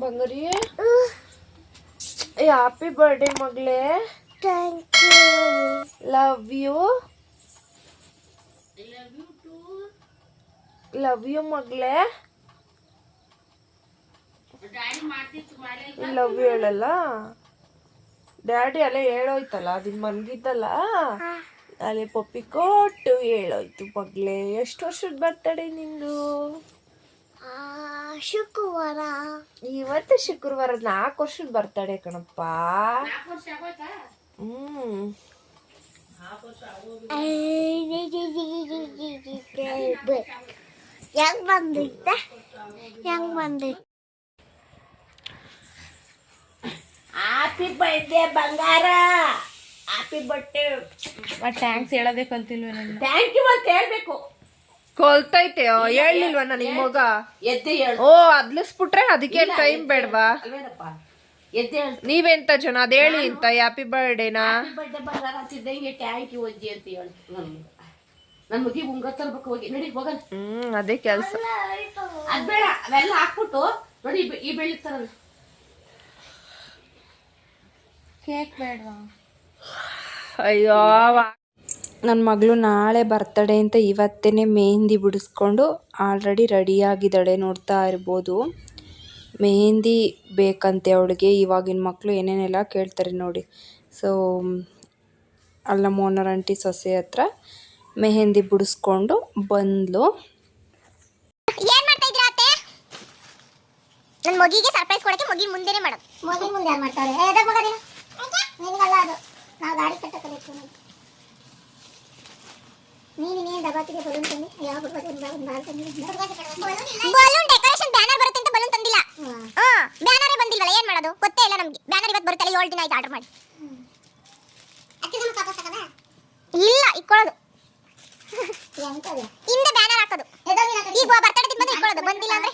ಬಂಗಾರಿ happy birthday ಮಗಳೇ. Thank you love you love you ಮಗಳೇ. Love you ಹೇಳಲ್ಲ? Daddy ಅಲ್ಲೇ ಹೇಳೋಯ್ತಲ್ಲ ಅದಿನ್ ಮನ್ಗಿದ್ದಲ್ಲ ಅಲ್ಲೇ ಪಪ್ಪಿ ಕೊಟ್ಟು ಹೇಳೋಯ್ತು ಮಗಳೇ. ಎಷ್ಟು ವರ್ಷದ ಬರ್ತಡೆ ನಿಂದು? ಶುಕ್ರವಾರ. ಇವತ್ತು ಶುಕ್ರವಾರ ನಾಲ್ಕು ವರ್ಷದ ಬರ್ತಡೇ ಕಣಪ್ಪ. ಹ್ಮ್. ಹೆಂಗ್ ಬಂದೈತೆ ಹೆಂಗ್ ಬಂದೈತೆ ಹ್ಯಾಪಿ ಬರ್ಡೇ ಬಂಗಾರ. ಹ್ಯಾಪಿ ಬರ್ಡೇ ಥ್ಯಾಂಕ್ಸ್ ಹೇಳೋದೇ ಕಲ್ತಿಲ್ವ ಥ್ಯಾಂಕ್ ಯು ಅಂತ ಹೇಳ್ಬೇಕು. ಕೊಲ್ತೈತೆ ಹೇಳಿಲ್ವಾ ನನಗೆ ಮಗ? ಎದ್ದೆ ಹೇಳು ಓ ಅದ್ಲಿಸ್ಬಿಟ್ರೆ ಅದಕ್ಕೆ ಟೈಮ್ ಬೇಡವಾ? ಅಲ್ವೇನಪ್ಪ? ಎದ್ದೆ ಹೇಳು ನೀವೆಂತ ಜನ? ಅದ್ ಹೇಳಿ ಅಂತ ಹ್ಯಾಪಿ ಬರ್ಡೇನಾ ಟ್ಯಾಂಕ್ ಅಂತ ಹೇಳು. ಮಗಿ. ಉಂಗ ತರ್ಬೇಕು ಹೋಗಿ. ನಡಿ ಹ್ಮ್ ಅದೇ ಕೆಲ್ಸ. ಅದ್ ಬೇಡ ಅವೆಲ್ಲ ಹಾಕ್ಬಿಟ್ಟು ನೋಡಿ ಈ ಬೆ- ಈ ಬೆಳ್ಳಿ ತರಲ್ಲ ಕೇಕ್ ಬೇಡವಾ? ಅಯ್ಯೋ ನನ್ನ ಮಗಳು ನಾಳೆ ಬರ್ತಡೇ ಅಂತ ಇವತ್ತೇ ಮೆಹೆಂದಿ ಬಿಡಿಸ್ಕೊಂಡು ಆಲ್ರೆಡಿ ರೆಡಿಯಾಗಿದ್ದಾಳೆ ನೋಡ್ತಾ ಇರ್ಬೋದು. ಮೆಹೆಂದಿ ಬೇಕಂತೆ ಅವಳಿಗೆ ಇವಾಗಿನ ಮಕ್ಕಳು ಏನೇನೆಲ್ಲ ಕೇಳ್ತಾರೆ ನೋಡಿ. ಸೊ ಅಲ್ಲ ಮೋನರ್ ಆಂಟಿ ಸೊಸೆ ಹತ್ರ ಮೆಹೆಂದಿ ಬಿಡಿಸ್ಕೊಂಡು ಬಂದ್ಲು. ಏನ್ ಮಾಡ್ತಾ ಇದ್ದೀರಾ ನನ್ನ ಮಗಿಗೆ ಸರ್ಪ್ರೈಸ್ ಕೊಡಕ್ಕೆ ಮುಂದೆನೆ ಮಾಡೋದು. ಮಗಿ ಮುಂದೆ ಯಾರು ಮಾಡ್ತಾರೆ? ಅದು. ನಾವು ಗಾಡಿ ಕಟ್ಟ ಕಲಿತು ನೀನು ನೀನು ದಬಾತಿಗೆ ಬಲೂನ್ ತಂದಿ? ಯಾವ ಬಲೂನ್ ಡೆಕೋರೇಷನ್ ಬ್ಯಾನರ್ ಬರುತ್ತೆ ಅಂತ ಬಲೂನ್ ತಂದಿಲ್ಲ. ಹಾ ಬ್ಯಾನರೇ ಬಂದಿಲ್ವಲ್ಲ ಏನು ಮಾಡೋದು? ಗೊತ್ತೇ ಇಲ್ಲ ನಮಗೆ. ಬ್ಯಾನರ್ ಇವತ್ತು ಬರುತ್ತಲ್ಲ ಏಳು ದಿನ ಆಯ್ತು ಆರ್ಡರ್ ಮಾಡಿ. ಇಲ್ಲ ಇಕ್ಕೊಳ್ಳೋದು ಹಿಂದೆ ಬ್ಯಾನರ್ ಹಾಕೋದು. ಈಗ ಬರ್ತಡೇ ಬಂದು ಇಟ್ಕೊಳ್ಳೋದು ಬಂದಿಲ್ಲ ಅಂದ್ರೆ?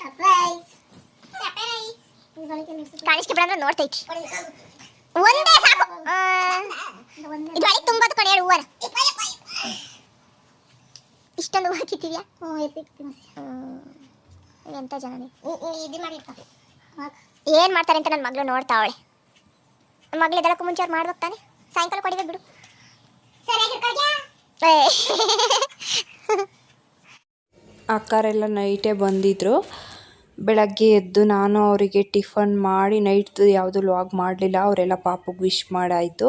ಕಾಣಿಸ್ಕೆ ಬಿಡಂದ್ರೆ ನೋಡ್ತೈತಿ ಒಂದೇ ಸಾಕು. ಇದು ಒಳಗೆ ತುಂಬದು ಕಡೆ ಹೇಳು ಹೂವನ. ಇಷ್ಟೊಂದು ಹ್ಞೂ ಹಾಕಿದ್ದೀಯಾ ಎಂತ ಜನ ನೀವು ಇದು ಮಾಡಿ ಏನು ಮಾಡ್ತಾರೆ ಅಂತ ನನ್ನ ಮಗಳು ನೋಡ್ತಾವಳೆ ಮಗಳು ಎದಳಕ್ಕೂ ಮುಂಚೆ ಅವ್ರು ಮಾಡ್ಬೇಕು ತಾನೆ? ಸಾಯಂಕಾಲ ಕೊಡಿಬೇಕು ಬಿಡು. ಅಕ್ಕಾರೆಲ್ಲ ನೈಟೇ ಬಂದಿದ್ದರು ಬೆಳಗ್ಗೆ ಎದ್ದು ನಾನು ಅವರಿಗೆ ಟಿಫನ್ ಮಾಡಿ ನೈಟ್ದು ಯಾವುದು ಲಾಗ್ ಮಾಡಲಿಲ್ಲ. ಅವರೆಲ್ಲ ಪಾಪಗೆ ವಿಶ್ ಮಾಡಾಯಿತು.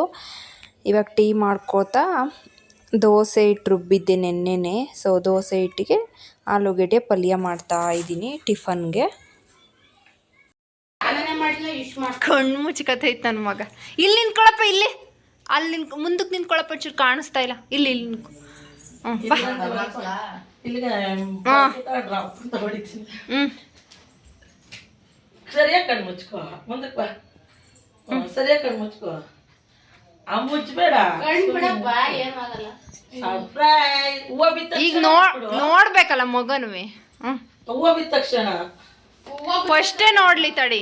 ಇವಾಗ ಟೀ ಮಾಡ್ಕೋತಾ ದೋಸೆ ಹಿಟ್ಟು ರುಬ್ಬಿದ್ದೆ ನೆನ್ನೆನೆ. ಸೊ ದೋಸೆ ಹಿಟ್ಟಿಗೆ ಆಲೂಗಡ್ಡೆ ಪಲ್ಯ ಮಾಡ್ತಾ ಇದ್ದೀನಿ ಟಿಫನ್ಗೆ. ಕಣ್ಣು ಮುಚ್ಕತೈತೆ ನನ್ನ ಮಗ. ಇಲ್ಲಿ ನಿಂತ್ಕೊಳಪ್ಪ ಇಲ್ಲಿ. ಅಲ್ಲಿ ನಿನ್ ಮುಂದಕ್ಕೆ ನಿಂತ್ಕೊಳಪ್ಪ ಚೂರು ಕಾಣಿಸ್ತಾ ಇಲ್ಲ. ಇಲ್ಲಿ ಇಲ್ಲಿ ನಿಂತ್ಕೊ. ಸರಿಯಾಗಿ ಕಣ್ಣು ಮುಚ್ಕೋ. ಮುಂದಕ್ಕೆ ಬಾ. ಸರಿಯಾಗಿ ಕಣ್ಣು ಮುಚ್ಕೋ. ಮುಚ್ಚಬೇಡ ಸರ್ಪ್ರೈಸ್ ಹೂವ ಬಿತ್ತ ಈಗ ನೋಡ್ ನೋಡ್ಬೇಕಲ್ಲ ಮಗನುವೆ. ಹೂವ ಬಿದ್ದ ತಕ್ಷಣ. ಫಸ್ಟೇ ನೋಡ್ಲಿ ತಡಿ.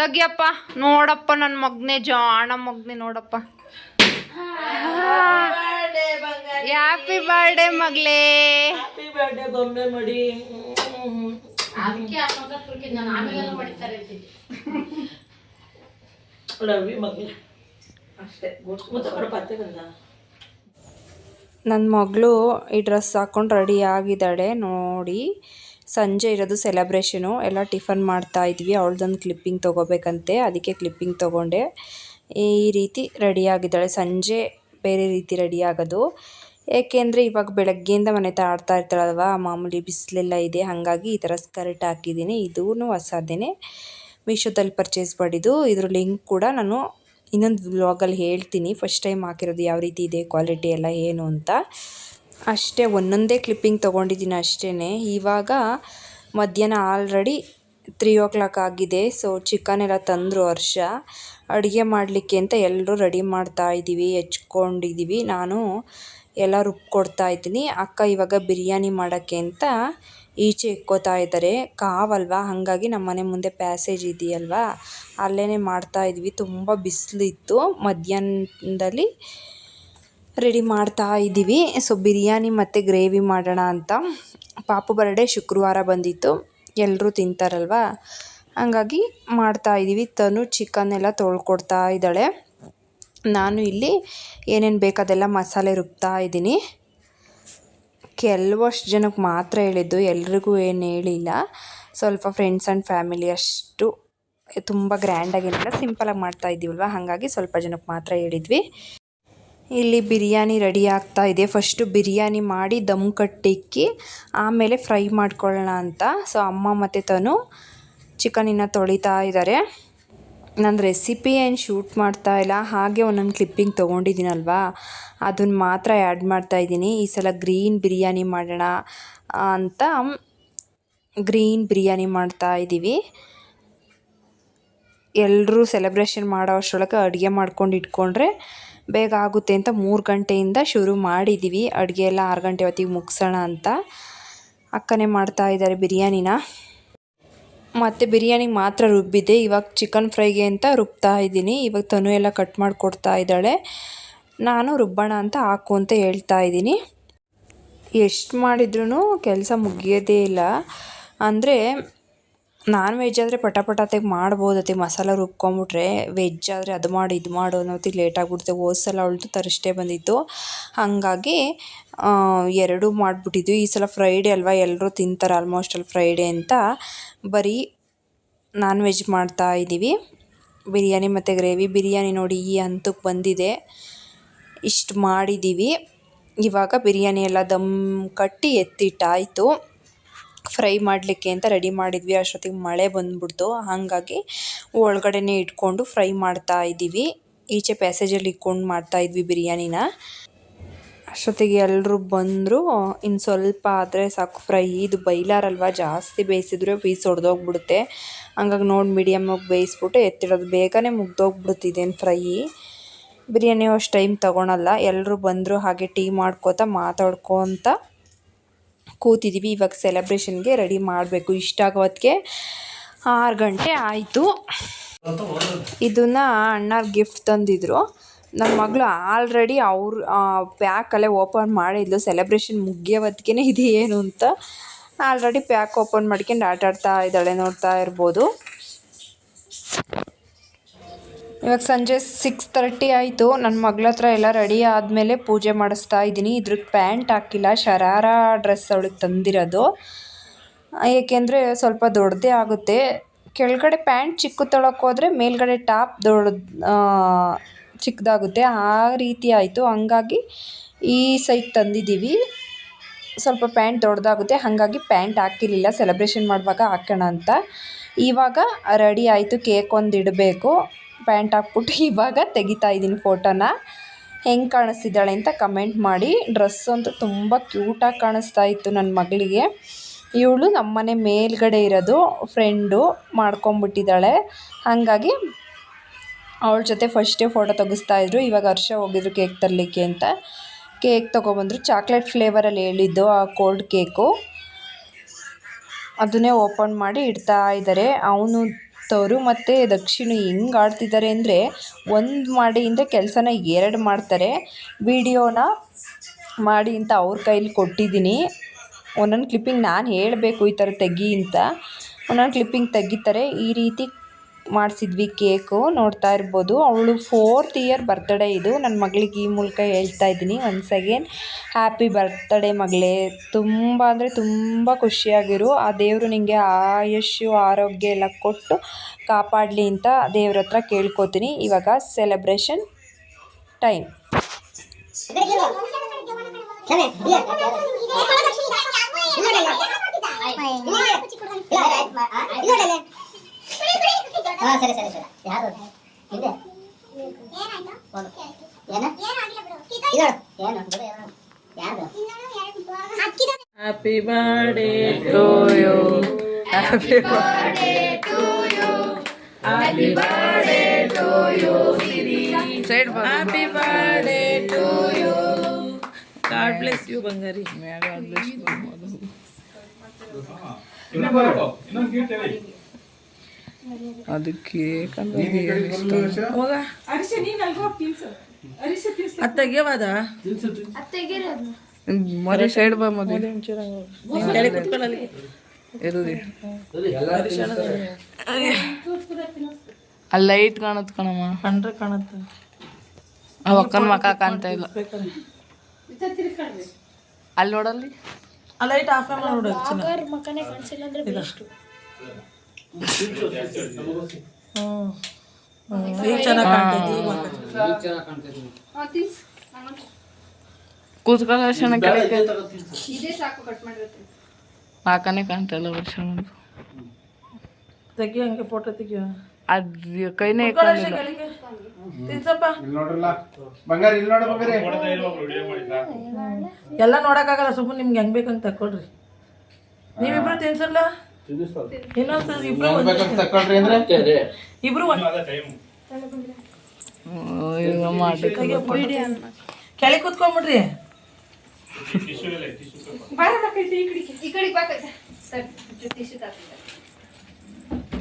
ತಗಿಯಪ್ಪ ನೋಡಪ್ಪ ನನ್ನ ಮಗ್ನೆ ಜಾಣ ಮಗ್ನೆ ನೋಡಪ್ಪ. ಹ್ಯಾಪಿ ಬರ್ಡೇ ಮಗ್ಲೇ. ಹ್ಯಾಪಿ ಬರ್ಡೇ ಬೊಂಬೆ ಮಡಿ. ಯು ಮಗನೇ. ಅಷ್ಟೇ ನನ್ನ ಮಗಳು ಈ ಡ್ರೆಸ್ ಹಾಕೊಂಡು ರೆಡಿ ಆಗಿದ್ದಾಳೆ ನೋಡಿ. ಸಂಜೆ ಇರೋದು ಸೆಲೆಬ್ರೇಷನು ಎಲ್ಲ ಟಿಫನ್ ಮಾಡ್ತಾ ಇದ್ವಿ ಅವಳದೊಂದು ಕ್ಲಿಪ್ಪಿಂಗ್ ತೊಗೋಬೇಕಂತೆ ಅದಕ್ಕೆ ಕ್ಲಿಪ್ಪಿಂಗ್ ತೊಗೊಂಡೆ. ಈ ರೀತಿ ರೆಡಿ ಆಗಿದ್ದಾಳೆ. ಸಂಜೆ ಬೇರೆ ರೀತಿ ರೆಡಿ ಆಗೋದು. ಏಕೆಂದರೆ ಇವಾಗ ಬೆಳಗ್ಗೆಯಿಂದ ಮನೆ ಹತ್ರ ಆಡ್ತಾ ಇರ್ತಾಳಲ್ವ ಮಾಮೂಲಿ ಬಿಸಿಲೆಲ್ಲ ಇದೆ ಹಾಗಾಗಿ ಈ ಥರ ಸ್ಕರ್ಟ್ ಹಾಕಿದ್ದೀನಿ. ಇದೂ ಹೊಸದೇನೆ. ಮೀಶೋದಲ್ಲಿ ಪರ್ಚೇಸ್ ಮಾಡಿದ್ದು. ಇದ್ರ ಲಿಂಕ್ ಕೂಡ ನಾನು ಇನ್ನೊಂದು ವ್ಲಾಗಲ್ಲಿ ಹೇಳ್ತೀನಿ. ಫಸ್ಟ್ ಟೈಮ್ ಹಾಕಿರೋದು ಯಾವ ರೀತಿ ಇದೆ ಕ್ವಾಲಿಟಿ ಎಲ್ಲ ಏನು ಅಂತ. ಅಷ್ಟೇ, ಒಂದೊಂದೇ ಕ್ಲಿಪ್ಪಿಂಗ್ ತೊಗೊಂಡಿದ್ದೀನಿ ಅಷ್ಟೇ ಇವಾಗ ಮಧ್ಯಾಹ್ನ ಆಲ್ರೆಡಿ ತ್ರೀ ಓ ಕ್ಲಾಕ್ ಆಗಿದೆ. ಸೊ ಚಿಕನ್ ಎಲ್ಲ ತಂದರು ವರ್ಷ ಅಡುಗೆ ಮಾಡಲಿಕ್ಕೆ ಅಂತ ಎಲ್ಲರೂ ರೆಡಿ ಮಾಡ್ತಾ ಇದ್ದೀವಿ, ಹೆಚ್ಕೊಂಡಿದ್ದೀವಿ. ನಾನು ಎಲ್ಲ ರುಬ್ಕೊಡ್ತಾ ಇದ್ದೀನಿ. ಅಕ್ಕ ಇವಾಗ ಬಿರಿಯಾನಿ ಮಾಡೋಕ್ಕೆ ಅಂತ ಈಚೆ ಇಕ್ಕೋತಾ ಇದ್ದಾರೆ. ಕಾವಲ್ವಾ? ಹಾಗಾಗಿ ನಮ್ಮ ಮನೆ ಮುಂದೆ ಪ್ಯಾಸೇಜ್ ಇದೆಯಲ್ವಾ? ಅಲ್ಲೇ ಮಾಡ್ತಾ ಇದ್ವಿ. ತುಂಬ ಬಿಸಿಲಿತ್ತು. ಮಧ್ಯಾಹ್ನದಲ್ಲಿ ರೆಡಿ ಮಾಡ್ತಾ ಇದ್ದೀವಿ. ಸೊ ಬಿರಿಯಾನಿ ಮತ್ತು ಗ್ರೇವಿ ಮಾಡೋಣ ಅಂತ. ಪಾಪು ಬರ್ಡೇ ಶುಕ್ರವಾರ ಬಂದಿತ್ತು. ಎಲ್ಲರೂ ತಿಂತಾರಲ್ವಾ? ಹಂಗಾಗಿ ಮಾಡ್ತಾ ಇದ್ದೀವಿ. ತನು ಚಿಕನ್ ಎಲ್ಲ ತೊಳ್ಕೊಡ್ತಾ ಇದ್ದಾಳೆ. ನಾನು ಇಲ್ಲಿ ಏನೇನು ಬೇಕು ಅದೆಲ್ಲ ಮಸಾಲೆ ರುಬ್ತಾ ಇದ್ದೀನಿ. ಕೆಲವಷ್ಟು ಜನಕ್ಕೆ ಮಾತ್ರ ಹೇಳಿದ್ದು, ಎಲ್ರಿಗೂ ಏನು ಹೇಳಿಲ್ಲ. ಸ್ವಲ್ಪ ಫ್ರೆಂಡ್ಸ್ ಆ್ಯಂಡ್ ಫ್ಯಾಮಿಲಿ ಅಷ್ಟು ತುಂಬ ಗ್ರ್ಯಾಂಡಾಗೇನಿಲ್ಲ ಸಿಂಪಲಾಗಿ ಮಾಡ್ತಾ ಇದ್ದೀವಲ್ವ? ಹಾಗಾಗಿ ಸ್ವಲ್ಪ ಜನಕ್ಕೆ ಮಾತ್ರ ಹೇಳಿದ್ವಿ. ಇಲ್ಲಿ ಬಿರಿಯಾನಿ ರೆಡಿ ಆಗ್ತಾ ಇದೆ. ಫಸ್ಟು ಬಿರಿಯಾನಿ ಮಾಡಿ ದಮ್ ಕಟ್ಟಿಕ್ಕಿ, ಆಮೇಲೆ ಫ್ರೈ ಮಾಡ್ಕೊಳ್ಳೋಣ ಅಂತ. ಸೊ ಅಮ್ಮ ಮತ್ತು ತನು ಚಿಕನಿನ ತೊಳಿತಾ ಇದ್ದಾರೆ ನಾನು ರೆಸಿಪಿ ಏನು ಶೂಟ್ ಮಾಡ್ತಾ ಇಲ್ಲ, ಹಾಗೆ ಒಂದೊಂದು ಕ್ಲಿಪ್ಪಿಂಗ್ ತೊಗೊಂಡಿದ್ದೀನಲ್ವಾ? ಅದನ್ನು ಮಾತ್ರ ಆ್ಯಡ್ ಮಾಡ್ತಾ ಇದ್ದೀನಿ. ಈ ಸಲ ಗ್ರೀನ್ ಬಿರಿಯಾನಿ ಮಾಡೋಣ ಅಂತ ಗ್ರೀನ್ ಬಿರಿಯಾನಿ ಮಾಡ್ತಾ ಇದ್ದೀವಿ. ಎಲ್ಲರೂ ಸೆಲೆಬ್ರೇಷನ್ ಮಾಡೋ ಅಷ್ಟರೊಳಗೆ ಅಡುಗೆ ಮಾಡ್ಕೊಂಡು ಇಟ್ಕೊಂಡ್ರೆ ಬೇಗ ಆಗುತ್ತೆ ಅಂತ ಮೂರು ಗಂಟೆಯಿಂದ ಶುರು ಮಾಡಿದ್ದೀವಿ. ಅಡುಗೆ ಎಲ್ಲ ಆರು ಗಂಟೆ ಹೊತ್ತಿಗೆ ಮುಗಿಸೋಣ ಅಂತ ಅಕ್ಕನೇ ಮಾಡ್ತಾ ಇದ್ದಾರೆ ಬಿರಿಯಾನಿನ. ಮತ್ತು ಬಿರಿಯಾನಿ ಮಾತ್ರ ರುಬ್ಬಿದ್ದೆ ಇವಾಗ ಚಿಕನ್ ಫ್ರೈಗೆ ಅಂತ ರುಬ್ತಾ ಇದ್ದೀನಿ. ಇವಾಗ ತನು ಎಲ್ಲ ಕಟ್ ಮಾಡಿಕೊಡ್ತಾ ಇದ್ದಾಳೆ. ನಾನು ರುಬ್ಬೋಣ ಅಂತ ಹಾಕು ಅಂತ ಹೇಳ್ತಾ ಇದ್ದೀನಿ. ಎಷ್ಟು ಮಾಡಿದ್ರೂ ಕೆಲಸ ಮುಗಿಯೋದೇ ಇಲ್ಲ. ಅಂದರೆ ನಾನ್ ವೆಜ್ ಆದರೆ ಪಟ ಪಟ ತೆಗೆ ಮಾಡ್ಬೋದತ್ತೆ ಮಸಾಲ ರುಬ್ಕೊಂಬಿಟ್ರೆ ವೆಜ್ ಆದರೆ ಅದು ಮಾಡು, ಇದು ಮಾಡು ಅನ್ನೋತ್ತಿಗೆ ಲೇಟ್ ಆಗಿಬಿಡುತ್ತೆ ಹೋದ ಸಲ ಅವಳದು ತರಿಸ್ಟೇ ಬಂದಿತ್ತು. ಹಾಗಾಗಿ ಎರಡೂ ಮಾಡಿಬಿಟ್ಟಿದ್ವಿ. ಈ ಸಲ ಫ್ರೈಡೇ ಅಲ್ವಾ? ಎಲ್ಲರೂ ತಿಂತಾರೆ ಆಲ್ಮೋಸ್ಟ್ ಅಲ್ಲಿ ಫ್ರೈಡೇ ಅಂತ. ಬರೀ ನಾನ್ ವೆಜ್ ಮಾಡ್ತಾ ಇದ್ದೀವಿ. ಬಿರಿಯಾನಿ ಮತ್ತು ಗ್ರೇವಿ ಬಿರಿಯಾನಿ ನೋಡಿ ಈ ಹಂತಕ್ಕೆ ಬಂದಿದೆ. ಇಷ್ಟು ಮಾಡಿದ್ದೀವಿ. ಇವಾಗ ಬಿರಿಯಾನಿ ಎಲ್ಲ ದಮ್ ಕಟ್ಟಿ ಎತ್ತಿಟ್ಟಾಯಿತು. ಫ್ರೈ ಮಾಡಲಿಕ್ಕೆ ಅಂತ ರೆಡಿ ಮಾಡಿದ್ವಿ. ಅಷ್ಟೊತ್ತಿಗೆ ಮಳೆ ಬಂದ್ಬಿಡ್ತು. ಹಾಗಾಗಿ ಒಳಗಡೆನೇ ಇಟ್ಕೊಂಡು ಫ್ರೈ ಮಾಡ್ತಾ ಇದ್ದೀವಿ. ಈಚೆ ಪ್ಯಾಸೇಜಲ್ಲಿ ಇಟ್ಕೊಂಡು ಮಾಡ್ತಾ ಇದ್ವಿ ಬಿರಿಯಾನಿನ. ಅಷ್ಟೊತ್ತಿಗೆ ಎಲ್ಲರೂ ಬಂದರು. ಇನ್ನು ಸ್ವಲ್ಪ ಆದರೆ ಸಾಕು ಫ್ರೈ. ಇದು ಬೈಲಾರಲ್ವ? ಜಾಸ್ತಿ ಬೇಯಿಸಿದ್ರೆ ಪೀಸ್ ಹೊಡೆದೋಗ್ಬಿಡುತ್ತೆ ಹಂಗಾಗಿ ನೋಡಿ ಮೀಡಿಯಮ್ಮಾಗಿ ಬೇಯಿಸ್ಬಿಟ್ಟು ಎತ್ತಿಡೋದು. ಬೇಗನೆ ಮುಗ್ದೋಗ್ಬಿಡುತ್ತೆ ಫ್ರೈ. ಬಿರಿಯಾನಿ ಅಷ್ಟು ಟೈಮ್ ತೊಗೊಳಲ್ಲ. ಎಲ್ಲರೂ ಬಂದರು ಹಾಗೆ ಟೀ ಮಾಡ್ಕೋತಾ ಮಾತಾಡ್ಕೊತ ಕೂತಿದ್ದೀವಿ ಇವಾಗ ಸೆಲೆಬ್ರೇಷನ್ಗೆ ರೆಡಿ ಮಾಡಬೇಕು. ಇಷ್ಟ ಆಗೋತ್ತಿಗೆ ಆರು ಗಂಟೆ ಆಯಿತು. ಇದನ್ನು ಅಣ್ಣ ಗಿಫ್ಟ್ ತಂದಿದ್ರು. ನನ್ನ ಮಗಳು ಆಲ್ರೆಡಿ ಅವ್ರು ಪ್ಯಾಕಲ್ಲೇ ಓಪನ್ ಮಾಡಿದ್ಲು ಸೆಲೆಬ್ರೇಷನ್ ಮುಗಿಯೋ ಹೊತ್ತಿಗೆ ಇದು ಏನು ಅಂತ ಆಲ್ರೆಡಿ ಪ್ಯಾಕ್ ಓಪನ್ ಮಾಡ್ಕೊಂಡು ಆಟಾಡ್ತಾ ಇದ್ದಾಳೆ ನೋಡ್ತಾ ಇರ್ಬೋದು. ಇವಾಗ ಸಂಜೆ ಸಿಕ್ಸ್ ತರ್ಟಿ ಆಯಿತು. ನನ್ನ ಮಗಳ ಹತ್ರ ಎಲ್ಲ ರೆಡಿ ಆದಮೇಲೆ ಪೂಜೆ ಮಾಡಿಸ್ತಾ ಇದ್ದೀನಿ. ಇದ್ರದ್ದು ಪ್ಯಾಂಟ್ ಹಾಕಿಲ್ಲ. ಶರಾರ ಡ್ರೆಸ್ ಅವಳಿಗೆ ತಂದಿರೋದು. ಏಕೆಂದರೆ ಸ್ವಲ್ಪ ದೊಡ್ಡದೇ ಆಗುತ್ತೆ. ಕೆಳಗಡೆ ಪ್ಯಾಂಟ್ ಚಿಕ್ಕ ತೊಳಕ್ಕೆ ಮೇಲ್ಗಡೆ ಟಾಪ್ ದೊಡ್ಡ ಚಿಕ್ಕದಾಗುತ್ತೆ ಆ ರೀತಿ ಆಯಿತು. ಹಂಗಾಗಿ ಈ ಸೈಜ್ ತಂದಿದ್ದೀವಿ. ಸ್ವಲ್ಪ ಪ್ಯಾಂಟ್ ದೊಡ್ಡದಾಗುತ್ತೆ. ಹಾಗಾಗಿ ಪ್ಯಾಂಟ್ ಹಾಕಿರಲಿಲ್ಲ. ಸೆಲೆಬ್ರೇಷನ್ ಮಾಡುವಾಗ ಹಾಕೋಣ ಅಂತ. ಇವಾಗ ರೆಡಿ ಆಯಿತು. ಕೇಕ್ ಒಂದು ಇಡಬೇಕು. ಪ್ಯಾಂಟ್ ಹಾಕ್ಬಿಟ್ಟು ಇವಾಗ ತೆಗಿತಾ ಇದ್ದೀನಿ ಫೋಟೋನ. ಹೆಂಗೆ ಕಾಣಿಸ್ತಿದ್ದಾಳೆ ಅಂತ ಕಮೆಂಟ್ ಮಾಡಿ. ಡ್ರೆಸ್ ಅಂತೂ ತುಂಬ ಕ್ಯೂಟಾಗಿ ಕಾಣಿಸ್ತಾ ಇತ್ತು ನನ್ನ ಮಗಳಿಗೆ. ಇವಳು ನಮ್ಮನೆ ಮೇಲ್ಗಡೆ ಇರೋದು, ಫ್ರೆಂಡು ಮಾಡ್ಕೊಂಬಿಟ್ಟಿದ್ದಾಳೆ ಹಾಗಾಗಿ ಅವಳ ಜೊತೆ ಫಸ್ಟೇ ಫೋಟೋ ತೆಗಿಸ್ತಾ ಇದ್ರು. ಇವಾಗ ಹರ್ಷ ಹೋಗಿದ್ರು ಕೇಕ್ ತರಲಿಕ್ಕೆ ಅಂತ. ಕೇಕ್ ತೊಗೊಬಂದರು. ಚಾಕ್ಲೇಟ್ ಫ್ಲೇವರಲ್ಲಿ ಹೇಳಿದ್ದು ಆ ಕೋಲ್ಡ್ ಕೇಕು ಅದನ್ನೇ ಓಪನ್ ಮಾಡಿ ಇಡ್ತಾ ಇದ್ದಾರೆ. ಅವನು ತರು ಮತ್ತು ದಕ್ಷಿಣ ಹೆಂಗೆ ಆಡ್ತಿದ್ದಾರೆ ಅಂದರೆ ಒಂದು ಮಾಡಿಯಿಂದ ಕೆಲಸನ ಎರಡು ಮಾಡ್ತಾರೆ. ವಿಡಿಯೋನ ಮಾಡಿ ಅಂತ ಅವ್ರ ಕೈಲಿ ಕೊಟ್ಟಿದ್ದೀನಿ. ಒಂದೊಂದು ಕ್ಲಿಪ್ಪಿಂಗ್ ನಾನು ಹೇಳಬೇಕು ಈ ಥರ ತೆಗಿ ಅಂತ. ಒಂದೊಂದು ಕ್ಲಿಪ್ಪಿಂಗ್ ತೆಗಿತಾರೆ. ಈ ರೀತಿ ಮಾಡಿಸಿದ್ವಿ ಕೇಕು, ನೋಡ್ತಾ ಇರ್ಬೋದು. ಅವಳು ಫೋರ್ತ್ ಇಯರ್ ಬರ್ತಡೇ ಇದು. ನನ್ನ ಮಗಳಿಗೆ ಈ ಮೂಲಕ ಹೇಳ್ತಾ ಇದ್ದೀನಿ. ಒನ್ಸ್ ಅಗೇನ್ ಹ್ಯಾಪಿ ಬರ್ತಡೇ ಮಗಳೇ. ತುಂಬ ಅಂದರೆ ತುಂಬ ಖುಷಿಯಾಗಿರು. ಆ ದೇವರು ನಿಮಗೆ ಆಯುಷ್ಯು, ಆರೋಗ್ಯ ಎಲ್ಲ ಕೊಟ್ಟು ಕಾಪಾಡಲಿ ಅಂತ ದೇವ್ರ ಹತ್ರ ಕೇಳ್ಕೊತೀನಿ. ಇವಾಗ ಸೆಲೆಬ್ರೇಷನ್ ಟೈಮ್ ಹಾ ಸರಿ ಸರಿ ಸರಿ. ಯಾರು? ಇದೆ happy birthday to you happy birthday to you happy birthday to you side happy birthday to you God bless you Bangari God bless ಅದಕ್ಕೆ ಹೋಗ. ಅತ್ತಗೆವಾದ? ಮರಿ ಸೈಡ್ ಬಾ ಮದುವೆ ಇರುದಿ ಅಲ್ಲಿ ಲೈಟ್ ಕಾಣತ್ ಕಣಮ್ಮ. ಕಂಡ್ರೆ ಕಾಣುತ್ತೆ. ಆ ಅಕ್ಕನ ಮಕ ಕಾಣ್ತಾ ಇಲ್ಲ. ಅಲ್ಲಿ ನೋಡಲ್ಲಿ? ಆ ಲೈಟ್ ಆಫ್ ಮಾಡಿ ನೋಡು ಅಂದ್ರೆ ಹ್ಮ್. ಈಗ ಚೆನ್ನಾಗಿ ಕಾಣ್ತೈತಿ ಈಗ ಮಾತಾಡ್ತೀನಿ. ಕೂತ್ಕೊಳ್ಳೋ ಕ್ಷಣ ಕೆಳಗೆ ಇದೇ. ಸಾಕು ಕಟ್ ಮಾಡಿರುತ್ತೆ ಮಕನೇ ಕಾಣ್ತಾ ಇಲ್ಲ ವರ್ಷ ತೆಗಿ ಹಂಗೆ ಫೋಟೋ ತೆಗಿಯೋ? ಅದು ಕೈನೇ ಇಕ್ಕೊಂಡಿಲ್ಲ ಎಲ್ಲ ನೋಡಕ್ಕಾಗಲ್ಲ ಸುಮ್ಮನೆ ನಿಮ್ಗೆ ಹೆಂಗ್ ಬೇಕಂತ ತಕೊಳ್ರಿ. ನೀವಿಬ್ರು ತಿನ್ಸಲ್ಲ ಇನ್ನೊಂದ್ಸಲ ಇಬ್ರು ಒಂದ್- ತಕೊಳ್ರಿ ಅಂದ್ರೆ? ಇಬ್ರು ಕೆಳಗೆ ಕುತ್ಕೊಂಡ್ಬಿಡ್ರಿ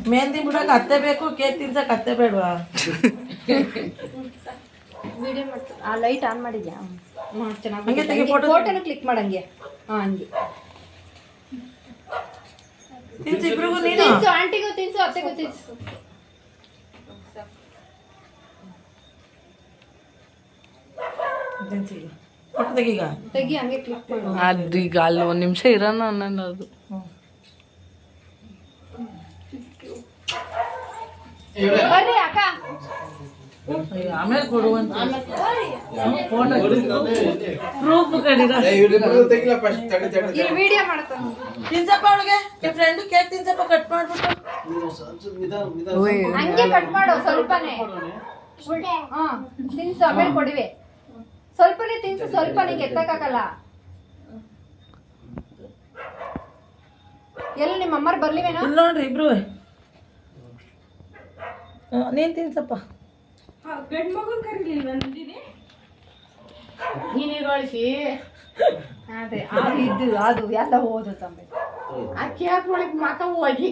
ಮೆಹಂದಿ ಬಿಡಕ್ ಅತ್ತೆ ಬೇಕು ಕೇಕ್ ತಿನ್ಸಕ್ ಅತ್ತೆ ಬೇಡವಾ? ಆ ಲೈಟ್ ಆನ್ ಮಾಡಿದ್ಯಾ? ಹಂಗೆ ತೆಗಿ photo ಫೋಟೋನ ಕ್ಲಿಕ್ ಮಾಡಂಗೆ ಹಾಂ ಹಂಗೆ. ತಿನ್ಸಿ ಇಬ್ರಿಗೂ ನೀನು ತಿನ್ಸು ಆಂಟಿಗೂ ತಿನ್ಸು ಅತ್ತೆಗೂ ತಿನ್ಸು ತಿನ್ಸಿ ಈಗ ಫೋಟೋ ತೆಗೀಗ ತೆಗಿ ಹಂಗೆ ಕ್ಲಿಕ್ ಮಾಡು ಅದು ಈಗ ಅಲ್ಲಿ ಒಂದ್ ನಿಮಿಷ ಇರೋಣ ಅನ್ನೋದು ಅದು ಬರ್ರಿ ಅಕ್ಕ ಅಯ್ಯೋ, ಆಮೇಲೆ ಕೊಡುವಂತ ಪ್ರೂಫ್ ಕಡಿರ. ವಿಡಿಯೋ ಮಾಡ್ತಾನೆ ತಿನ್ಸಪ್ಪ ಅವಳಿಗೆ? ನಿಮ್ಮ ಫ್ರೆಂಡ್ ಕೇಕ್ ತಿನ್ಸಪ್ಪ ಕಟ್ ಮಾಡ್ಬಿಟ್ಟು. ಹಂಗೆ ಕಟ್ ಮಾಡು ಸ್ವಲ್ಪನೇ. ಹಾ ತಿನ್ಸು ಆಮೇಲೆ ಕೊಡಿವಿ. ಸ್ವಲ್ಪನೇ ತಿನ್ಸು ಸ್ವಲ್ಪನೇ ಕೆತ್ತಕ್ಕಾಗಲ್ಲ. ಎಲ್ಲ ನಿಮ್ಮ ಅಮ್ಮರ್ ಬರ್ಲಿವೇನೋ? ನೋಡ್ರಿ ಇಬ್ರು ನೀನ್ ತಿನ್ಸಪ್ಪ. ನೀನಿಗೊಳಿಸಿ ಅದೇ ಅದು ಇದ್ದು ಅದು ಎಲ್ಲ ಓದು ತಂಬೆ ಅಕ್ಕಿ ಹಾಕೊಳಕ್ ಮಕ ಹೋಗಿ.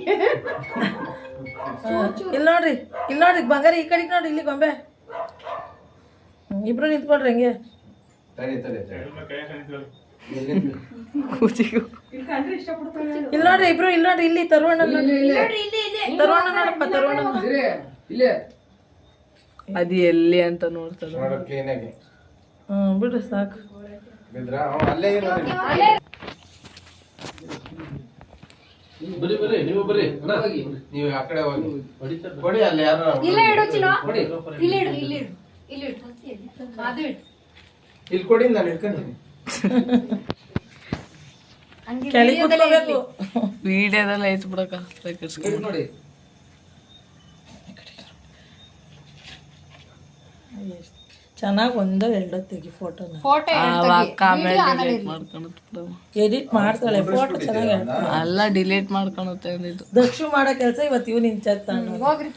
ಇಲ್ಲಿ ನೋಡ್ರಿ ಇಲ್ಲಿ ನೋಡ್ರಿ ಬಂಗಾರ ಈ ಕಡೆಗೆ ನೋಡ್ರಿ ಇಲ್ಲಿ ಗೊಂಬೆ. ಇಬ್ರು ನಿಂತ್ಕೊಳ್ರಿ ಹಂಗೆ. ಇಲ್ಲಿ ನೋಡ್ರಿ ಇಬ್ರು ಇಲ್ಲಿ ನೋಡ್ರಿ ಇಲ್ಲಿ ತರುವಣ್ಣ ನೋಡ್ರಿ ತರುವಣ್ಣ ನೋಡಪ್ಪ ತರುವಣ್ಣ ಅದು ಎಲ್ಲಿ ಅಂತ ನೋಡ್ತದ. ನೋಡು ಕ್ಲೀನ್ ಆಗಿ. ಹ್ಮ್ ಬಿಡ್ರಿ ಸಾಕು. ಬರಿ ಬರಿ ನೀವು ಬರಿ ನೀವು ಆ ಕಡೆ ಹೋಗಿ. ಕೊಡಿ ಅಲ್ಲಿ ಯಾರು ಇಲ್ಲ ಇಡು ಚಿನ್ನು. ಇಲ್ಲಿ ಇಡು ಇಲ್ಲಿ ಇಡು ಇಲ್ಲಿ ಇಡು. ಅದು ಇಡು. ಇಲ್ಲಿ ಕೊಡಿ ನಾನು ಇಟ್ಕೊಂತೀನಿ ಹಂಗೆ ಕೆಳಗೆ videoದಲ್ಲೇ ಕೂತ್ಕೋಬೇಕು. ವಿಡಿಯೋದೆಲ್ಲ ಐತ್ ಬಿಡಕ ನೋಡಿ. ಚೆನ್ನಾಗಿ ಒಂದೋ ಎರಡೋ ತೆಗಿ ಫೋಟೋನ ಫೋಟೋ ಅಕ್ಕ ಆಮೇಲೆ ಡಿಲೀಟ್ ಮಾಡ್ಕೊಳತ್ ಎಡಿಟ್ ಮಾಡ್ತಾಳೆ ಫೋಟೋ ಚೆನ್ನಾಗಿ ಅಲ್ಲ ಡಿಲೀಟ್ ಮಾಡ್ಕೊಳುತ್ತೆ ಅಂದಿದ್ದು. ದಕ್ಷು ಮಾಡೋ ಕೆಲಸ ಇವತ್ತು ಇವ್ನು ಇಂಚಾರ್ಜ್ ತಾನು ಹೋಗ್ರಿ.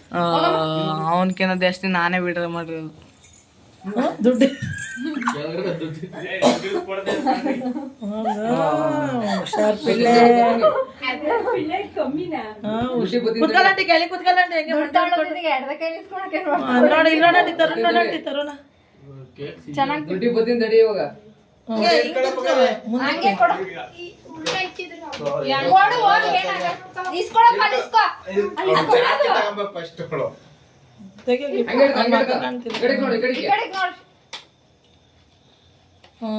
ಅವನ್ಕಿನ್ನ ಜಾಸ್ತಿ ನಾನೇ ಬಿಡ್ರೆ ಮಾಡಿರೋದು ದುಡ್ಡು. ಹುಷಾರ್ ಪಿಳ್ಳೆ. ಕುತ್ಕೊಳ್ಳಂಟಿ ಕೆಳಗೆ ಕುತ್ಕೊಳ್ಳಂಟಿ ಹೆಂಗೆ ನೋಡು. ಇಲ್ಲ ತರುಣ ಚೆನ್ನಾಗಿ ದುಡ್ಡಿ ಬತ್ತೀನಿ ತಡಿ ಇವಾಗ. ಹಂಗೆ ಕೊಡು. ಇಸ್ಕೊಳಪ್ಪ ಇಸ್ಕೊ. ಅಲ್ಲಿ.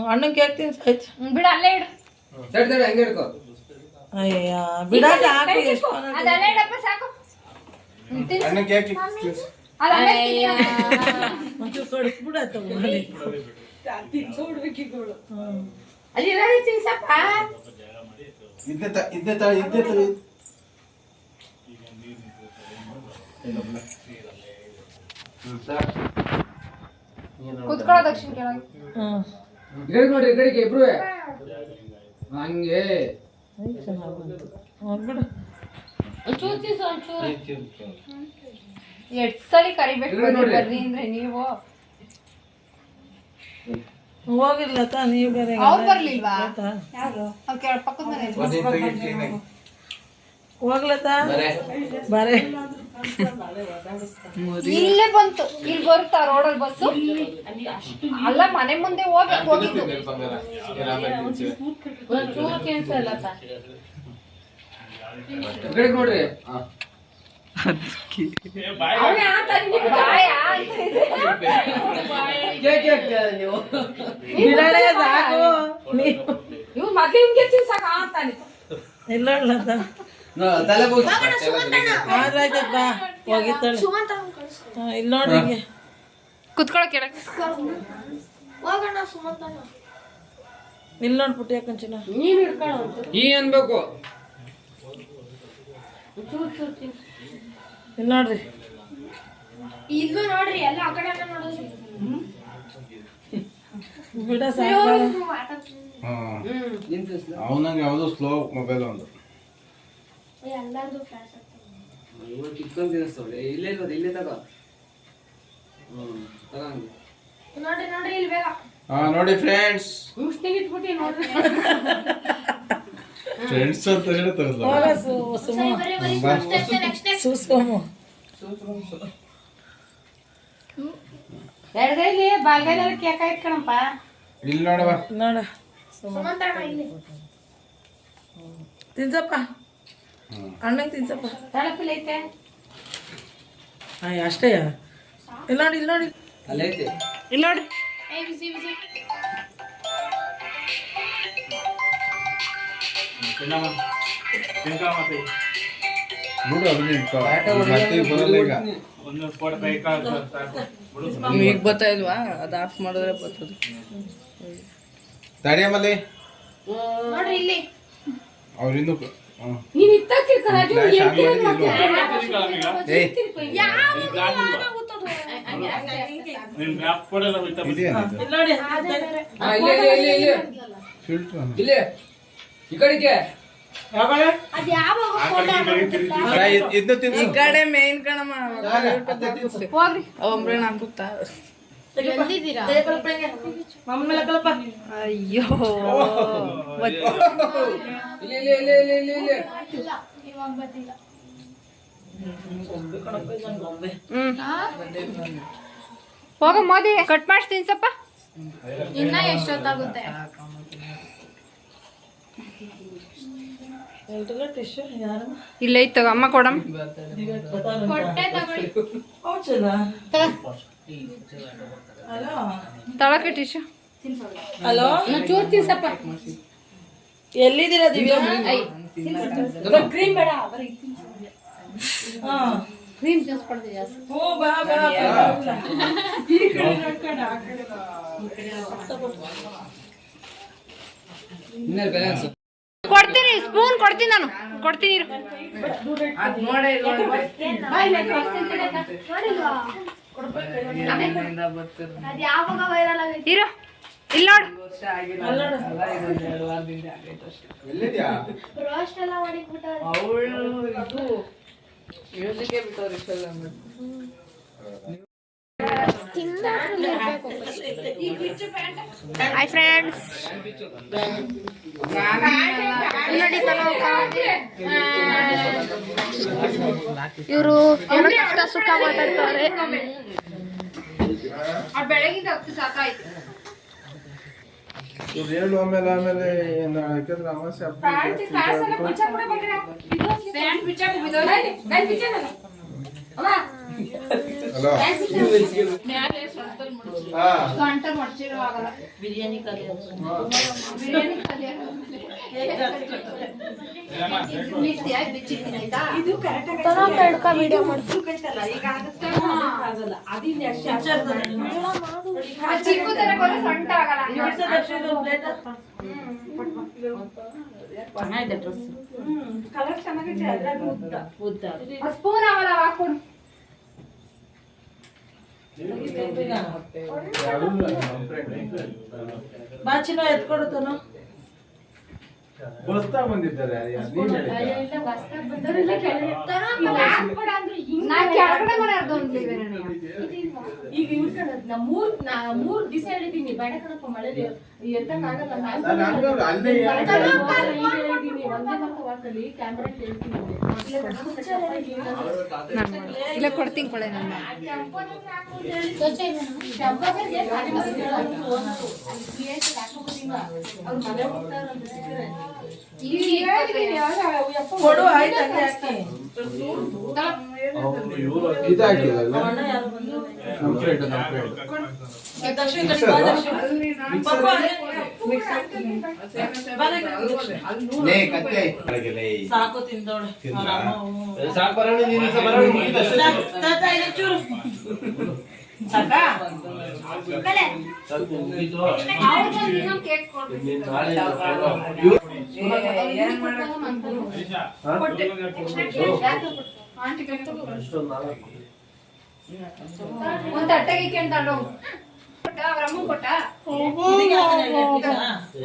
ಅಣ್ಣನ ಕೇಕ್ ತಿನ್ಸ್ ಆಯ್ತು ಬಿಡು ಅಲ್ಲೇ ಇಡು. ಅಯ್ಯ ಬಿಡ ಸಾಕು ಎಷ್ಟು ಇಡಪ್ಪ ಸಾಕು. ಕೇಕ್ ಕುತ್ಕೊಳ್ಳೋ ದಕ್ಷಿಣ ಕೆಳಗೆ ಹ್ಮ್ ನೋಡಿ ಈ ಕಡೆಗೆ ಇಬ್ರು ಹಂಗೆ. ಚೆನ್ನಾಗಿ ಬಂತು ಹೋಗ್ಬಿಡು ಒಂಚೂರು ತಿನ್ಸು ಒಂಚೂರು ಎಷ್ಟ್ ಸರಿ ಕರಿಬೇಕು ಬರ್ರಿ ಬರ್ರಿ ಅಂದ್ರೆ ನೀವು. ಹೋಗಿಲ್ಲ ತಾ ನೀವು ಬೇರೆ ಅವ್ರು ಬರ್ಲಿಲ್ವಾ? ಆಯ್ತಾ? ಯಾರು? ಅವ್ರು ಕೆಳ ಪಕ್ಕದ ಮನೆ ಒಂದೇ ತೆಗಿ ಕ್ಲೀನ್ ಆಗಿ. ಹೋಗ್ಲತ್ತಾ? ಬಾರೆ. ಇಲ್ಲೇ ಬಂತು. ಇಲ್ಲಿ ಬರುತ್ತಾ ರೋಡಲ್ಲಿ ಬಸ್ಸು? ಅಲ್ಲ ಮನೆ ಮುಂದೆ ಹೋಗಿ ಹೋಗಿದ್ದು ನೋಡ್ರಿ ಸಾಕು. ಇವ್ ತಿನ್ಸಕ ಅಂತಾನೆ ಇಲ್ಲ. ತಲೆ ಯಾವ್ದೋ ಇಲ್ಲಿ ನೋಡ್ರಿ ಕುತ್ಕೊಳಕ್ ಹೇಳಕ್ ಈ ಅನ್ಬೇಕು. ಇಲ್ಲಿ ನೋಡ್ರಿ. ಇಲ್ಲೂ ನೋಡ್ರಿ ಎಲ್ಲ ಆ ಕಡೆ ಎಲ್ಲ ನೋಡೋದು ಬಿಡ ಸಾಕು ಅವನಂಗೆ ಯಾವುದೋ ಸ್ಲೋ ಮೊಬೈಲ್ ಒಂದು. ಎಲ್ಲಾರ್ದು ಫ್ಲಾಶ್ ಇಲ್ಲೇ ಇಲ್ಲದೆ ಇಲ್ಲೇ ತಗೋ. ಹ್ಮ್ ತಗೊಂಡು ನೋಡ್ರಿ ನೋಡ್ರಿ ಇಲ್ಲಿ ಬೇಗ. ಹಾ ನೋಡಿ ಫ್ರೆಂಡ್ಸ್ ಮುಷ್ಟಿಗೆ ಇಟ್ಬಿಟ್ಟಿ ನೋಡ್ರಿ. ಫ್ರೆಂಡ್ಸ್ ಅಂತ ಹೇಳಿ ತಗಲ್ಲ ಹೋಗ ಸು ಸುಮ್ಮ ಬರೀ ಬರೀ ನೆಕ್ಸ್ಟ್ ನೆಕ್ಸ್ಟ್ ಸೂಸ್ಕೊಮು ಎಡಗೈಲಿ ಬಾಲ್ಗೈಲಿ ಕೇಕ ಇಟ್ಕಣಪ್ಪ ಇಲ್ಲಿ ನೋಡವ ನೋಡ. ಸುಮಂತಣ್ಣ ಇಲ್ಲಿ. ತಿನ್ಸಪ್ಪ. ಅಣ್ಣಂಗೆ ತಿನ್ಸಪ್ಪ. ತಳಪಿಲ್ ಐತೆ ಆಯ್ ಅಷ್ಟೇ ಇಲ್ಲಿ ನೋಡಿ ಇಲ್ಲಿ ನೋಡಿ. ಅಲ್ಲೇ ಐತೆ ಇಲ್ಲಿ ನೋಡ್ರಿ ಏ ಬಿಸಿ ಬಿಸಿ. ನೋಡು ಅದನ್ನ ಇಟ್ಕೊ. ಮತ್ತೆ ಬರಲ್ಲ ಈಗ. ಈಗ ಬರ್ತಾ ಇಲ್ವಾ? ಅದು ಆಫ್ ಮಾಡಿದ್ರೆ ಬರ್ತದೆ. ತಡಿಯಮ್ಮಲ್ಲಿ ನೋಡ್ರಿ ಇಲ್ಲಿ. ಅವ್ರಿಂದು ಹ್ಮ್. ನೀನ್ ಇತ್ತಕ್ಕೆ ರಾಜು Flash ಆನ್ ಮಾಡಿದ್ದು ಇಲ್ವಾ? ಏಯ್ ಇದೇನದು ಇಲ್ಲಿ ಈ ಕಡೆಗೆ. ಈ ಕಡೆ ಮೇನ್ ಕಣಮ್ಮ. ಹೋಗ್ರಿ. ಒಬ್ರೆ ನಾನು ಕಲಪ ಅಯ್ಯೋ. ಹೋಗ ಮೋದಿ ಕಟ್ ಮಾಡಿಸ್ತೀನಿ ಸಪ್ಪ ಇನ್ನ ಎಷ್ಟೊತ್ತಾಗುತ್ತೆ? ಇಲ್ಲ ಐತ್ ತಗೋ. ಅಮ್ಮ ಕೊಡಮ್ ತಳಕ್ಕೆ ಟಿಶ್ಯೂ ಹಲೋ? ಚೂರ್ ತಿನ್ಸಪ್ಪ. ಎಲ್ಲಿದ್ದೀರಾ ದಿವ್ಯಾ? ಕ್ರೀಮ್ ಬೇಡ ಕ್ರೀಮ್ ಜಾಸ್ತಿ ಬಾ ಬಾ. ಇನ್ನೇ ಬ್ಯಾಲೆನ್ಸ್ ಕೊಡ್ತೀನಿ ಸ್ಪೂನ್ ಕೊಡ್ತೀನಿ ನಾನು. ಕೊಡ್ತೀನಿ ಅದ್ ಇರು ಇಲ್ಲಿ ನೋಡು. ಹಾಯ್ ಫ್ರೆಂಡ್ಸ್ ಇವರು ಕಷ್ಟ ಸುಖ ಇವ್ರು ಹೇಳು ಆಮೇಲೆ ಆಮೇಲೆ ಏನು ಯಾಕಂದ್ರೆ ಹಬ್ಬ ಹಲೋ. ಗಂಟೆ ಮಡ್ಚಿರೋ ಆಗಲ್ಲ ಬಿರಿಯಾನಿ ಬಿರಿಯಾನಿ ಚಿಕ್ಕದರ ಬರೋ ಸಣ್ಣ ಆಗಲ್ಲ. ಸ್ಪೂನ್ ಅವಲ ಹಾಕೊಂಡು ಬಾಚಿನ ಎತ್ಕೊಡುತ್ತಾನು ಬಸ್ತಾ ಬಂದಿದ್ದಾರೆ ಈಗ ಮೂರ್ ದಿವಸ ಹೇಳಿದೀನಿ ಬೇಡ ಕಣಪ್ಪ ಮಳೆ ಎತ್ತಕ್ಕಾಗಲ್ಲ ನಾನ್ ನಾನು ಈಗ ಹೇಳಿದೀನಿ ಒಂದೇ ಮಾತು ವಾಕಲ್ಲಿ ಕ್ಯಾಮ್ರಾ ಹೇಳ್ತೀನಿ. ಇಲ್ಲ ಕೊಡ್ತೀನಿ ಕೊಳೆ ನನ್ನ ಇದಾಗಿಲ್ಲ ಸಾಕು ಹ್ಞೂ. ಸಾಕು ಬರೋಣ ನೀನು ಸಹ ಬರೋಣ ಇದು ಚೂರು. ಸಾಕಾ? ಸ್ವಲ್ಪ ಮುಗೀತು. ನೀನು ನಾಳೆ. ಒಂದು ತಟ್ಟೆಗೆ ಕೇಳ್ತಾಂಡು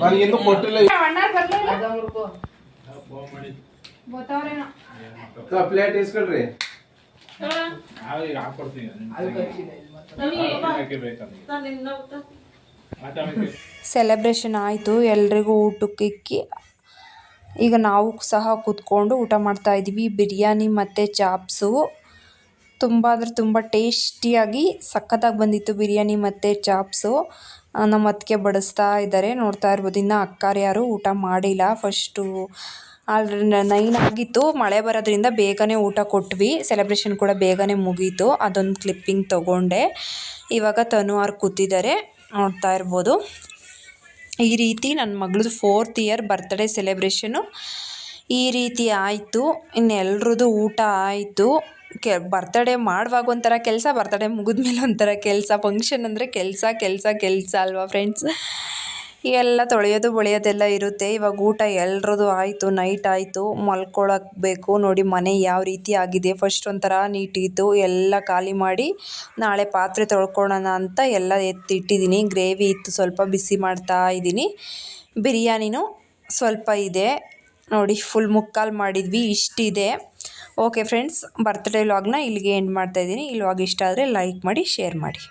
ನನಗಿನ್ನೂ ಕೊಟ್ಟಿಲ್ಲ. ಪ್ಲೇಟ್ ಇಸ್ಕೊಳ್ರಿ. ಸೆಲೆಬ್ರೇಷನ್ ಆಯಿತು ಎಲ್ರಿಗೂ ಊಟಕ್ಕೆ ಇಕ್ಕಿ. ಈಗ ನಾವು ಸಹ ಕೂತ್ಕೊಂಡು ಊಟ ಮಾಡ್ತಾ ಇದೀವಿ. ಬಿರಿಯಾನಿ ಮತ್ತು ಚಾಪ್ಸು. ತುಂಬ ಅಂದರೆ ತುಂಬ ಟೇಸ್ಟಿಯಾಗಿ ಸಖತ್ತಾಗಿ ಬಂದಿತ್ತು ಬಿರಿಯಾನಿ ಮತ್ತು ಚಾಪ್ಸು. ನಮ್ಮ ಅತ್ತಿಗೆ ಬಡಿಸ್ತಾ ಇದ್ದಾರೆ. ನೋಡ್ತಾ ಇರ್ಬೋದು. ಇನ್ನೂ ಅಕ್ಕಾರು ಯಾರು ಊಟ ಮಾಡಿಲ್ಲ. ಫಸ್ಟು ಆಲ್ರೆ ನೈನ್ ಆಗಿತ್ತು. ಮಳೆ ಬರೋದ್ರಿಂದ ಬೇಗನೆ ಊಟ ಕೊಟ್ವಿ. ಸೆಲೆಬ್ರೇಷನ್ ಕೂಡ ಬೇಗನೆ ಮುಗೀತು. ಅದೊಂದು ಕ್ಲಿಪ್ಪಿಂಗ್ ತೊಗೊಂಡೆ. ಇವಾಗ ತನುವಾರ್ ಕೂತಿದ್ದಾರೆ. ನೋಡ್ತಾ ಇರ್ಬೋದು. ಈ ರೀತಿ ನನ್ನ ಮಗಳದು ಫೋರ್ತ್ ಇಯರ್ ಬರ್ತ್ಡೇ ಸೆಲೆಬ್ರೇಷನು ಈ ರೀತಿ ಆಯಿತು. ಇನ್ನು ಎಲ್ರದ್ದು ಊಟ ಆಯಿತು. ಕೆ ಬರ್ತಡೇ ಮಾಡುವಾಗ ಒಂಥರ ಕೆಲಸ ಬರ್ತಡೇ ಮುಗಿದ್ಮೇಲೆ ಒಂಥರ ಕೆಲಸ ಫಂಕ್ಷನ್ ಅಂದರೆ ಕೆಲಸ ಕೆಲಸ ಕೆಲಸ ಅಲ್ವಾ ಫ್ರೆಂಡ್ಸ್ ಎಲ್ಲ ತೊಳೆಯೋದು, ಬಳಿಯೋದೆಲ್ಲ ಇರುತ್ತೆ. ಇವಾಗ ಊಟ ಎಲ್ರದ್ದು ಆಯಿತು ನೈಟ್ ಆಯಿತು. ಮಲ್ಕೊಳ್ಳೋಕ್ಬೇಕು ನೋಡಿ ಮನೆ ಯಾವ ರೀತಿ ಆಗಿದೆ. ಫಸ್ಟ್ ಒಂಥರ ನೀಟಿತ್ತು. ಎಲ್ಲ ಖಾಲಿ ಮಾಡಿ ನಾಳೆ ಪಾತ್ರೆ ತೊಳ್ಕೊಳ್ಳೋಣ ಅಂತ ಎಲ್ಲ ಎತ್ತಿಟ್ಟಿದ್ದೀನಿ. ಗ್ರೇವಿ ಇತ್ತು, ಸ್ವಲ್ಪ ಬಿಸಿ ಮಾಡ್ತಾ ಇದ್ದೀನಿ. ಬಿರಿಯಾನಿನೂ ಸ್ವಲ್ಪ ಇದೆ. ನೋಡಿ ಫುಲ್ ಮುಕ್ಕಾಲು ಮಾಡಿದ್ವಿ. ಇಷ್ಟಿದೆ. ಓಕೆ ಫ್ರೆಂಡ್ಸ್ ಬರ್ತ್ಡೇ ವ್ಲಾಗ್ನ ಇಲ್ಲಿಗೆ ಎಂಡ್ ಮಾಡ್ತಾಯಿದ್ದೀನಿ ಈ ವ್ಲಾಗ್ ಇಷ್ಟ ಆದರೆ ಲೈಕ್ ಮಾಡಿ ಶೇರ್ ಮಾಡಿ.